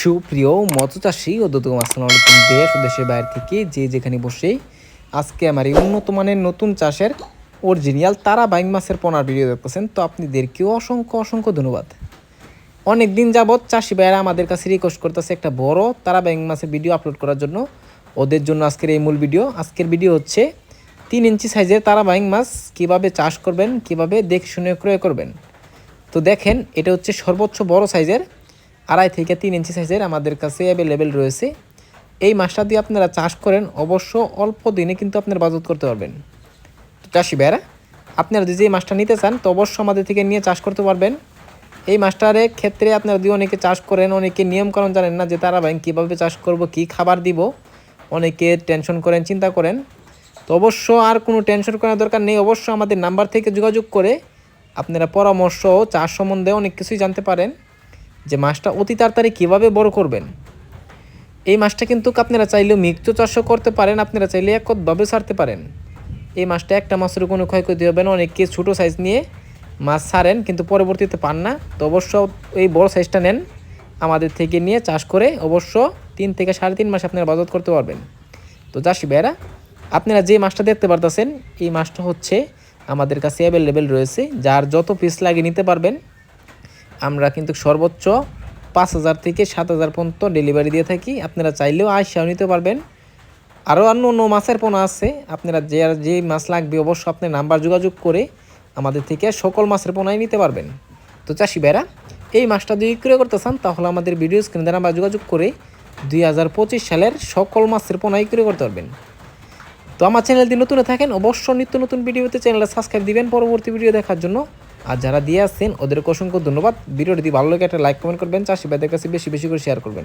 সুপ্রিয় মৎস্যচাষী ও দোদগম, আসসালামু আলাইকুম দেশ ও দেশের বাইরে থেকে যে যেখানে বসে আজকে আমার এই উন্নত মানের নতুন চাষের অরিজিনাল তারা বাইং মাছের পোনার ভিডিও দেখতেছেন। তো আপনাদেরকেও অসংখ্য অসংখ্য ধন্যবাদ। অনেক দিন যাবৎ চাষি ভাইয়েরা আমাদের কাছে রিকোয়েস্ট করতেছে একটা বড় তারা বাইং মাছের ভিডিও আপলোড করার জন্য। ওদের জন্য আজকের এই মূল ভিডিও আজকের ভিডিও হচ্ছে তিন ইঞ্চি সাইজের তারা বাইং মাছ কীভাবে চাষ করবেন, কীভাবে দেখে শুনে ক্রয় করবেন। তো দেখেন, এটা হচ্ছে সর্বোচ্চ বড় সাইজের আড়াই থেকে তিন ইঞ্চি সাইজের আমাদের কাছে অ্যাভেলেবেল রয়েছে। এই মাছটা দিয়ে আপনারা চাষ করেন, অবশ্য অল্প দিনে কিন্তু আপনারা বাজত করতে পারবেন। তো চাষি ভাইরা আপনারা যদি এই মাছটা নিতে চান, তো অবশ্য আমাদের থেকে নিয়ে চাষ করতে পারবেন। এই মাছটার ক্ষেত্রে আপনারা যদি অনেকে চাষ করেন, অনেকে নিয়মকানুন জানেন না যে তারা ভাই কীভাবে চাষ করব, কি খাবার দিব, অনেকে টেনশন করেন, চিন্তা করেন। তো অবশ্য আর কোনো টেনশন করার দরকার নেই, অবশ্য আমাদের নাম্বার থেকে যোগাযোগ করে আপনারা পরামর্শ, চাষ সম্বন্ধে অনেক কিছুই জানতে পারেন। যে মাছটা অতি তাড়াতাড়ি কীভাবে বড় করবেন? এই মাছটা কিন্তু আপনারা চাইলেও মিক্ত চাষও করতে পারেন, আপনারা চাইলে একতভাবে ছাড়তে পারেন। এই মাছটা একটা মাছের কোনো ক্ষয়ক্ষতি হবে না অনেকে ছোটো সাইজ নিয়ে মাছ ছাড়েন, কিন্তু পরবর্তীতে পান না। তো অবশ্য এই বড় সাইজটা নেন, আমাদের থেকে নিয়ে চাষ করে অবশ্য তিন থেকে সাড়ে তিন মাস আপনারা বাজত করতে পারবেন। তো চাষি ভাইরা আপনারা যে মাছটা দেখতে পারতেছেন, এই মাছটা হচ্ছে আমাদের কাছে অ্যাভেলেবেল রয়েছে, যার যত পিস লাগে নিতে পারবেন আমরা কিন্তু সর্বোচ্চ পাঁচ হাজার থেকে সাত হাজার পর্যন্ত ডেলিভারি দিয়ে থাকি। আপনারা চাইলেও আইসাও নিতে পারবেন। আরও অন্য অন্য মাছের পোনা আছে। আপনারা যে আর যে মাছ লাগবে অবশ্যই আপনি নাম্বার যোগাযোগ করে আমাদের থেকে সকল মাছের পোনাই নিতে পারবেন। তো চাষি ভাইরা, এই মাছটা যদি বিক্রয় করতে চান, তাহলে আমাদের ভিডিও স্ক্রিনে নাম্বার যোগাযোগ করে দুই হাজার পঁচিশ সালের সকল মাছের পোনাই বিক্রয় করতে পারবেন। তো আমার চ্যানেলটি নতুন থাকেন, অবশ্যই নিত্য নতুন ভিডিওতে চ্যানেলটা সাবস্ক্রাইব দিবেন। পরবর্তী ভিডিও দেখার জন্য আর যারা দিয়ে আসছেন, ওদেরকে অসংখ্য ধন্যবাদ। ভিডিওটি ভালো লাগে, একটা লাইক, কমেন্ট করবেন। চাষিবাদের কাছে বেশি বেশি করে শেয়ার করবেন।